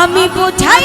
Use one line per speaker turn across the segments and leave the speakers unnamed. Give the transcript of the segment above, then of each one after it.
আমি বোঝাই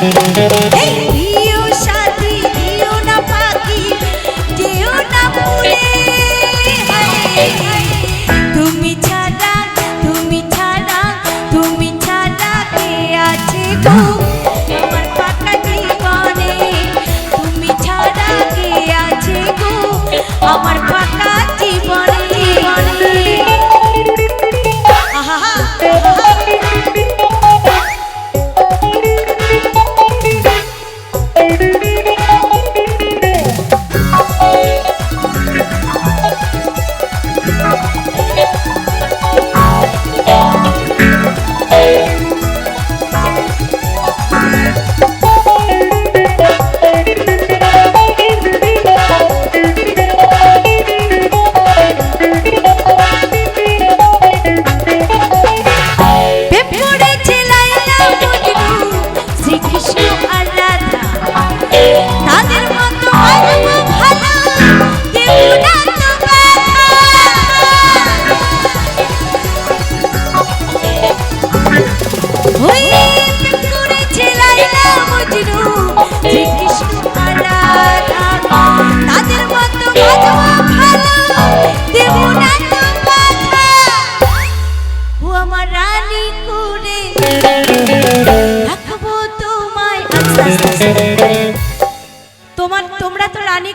Hey!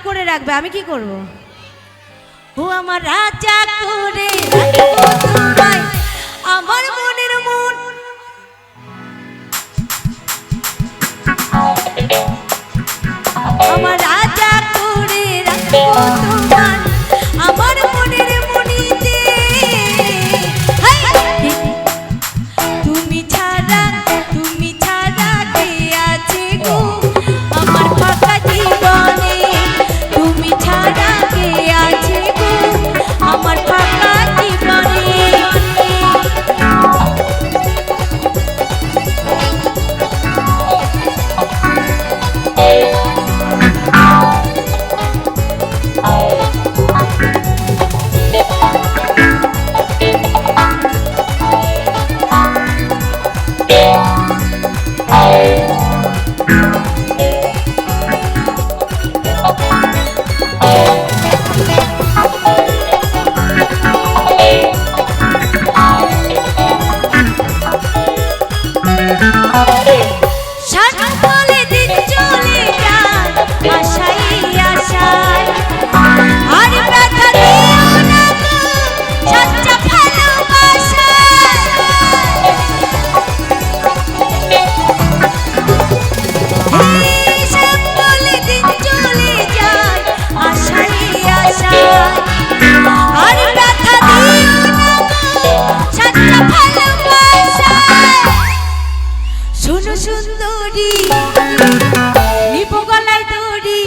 করে রাখবে আমি কি করব? ও আমার রাজা করে আমার মনের মন। আমার রাজা নিপগলায়
দড়ি।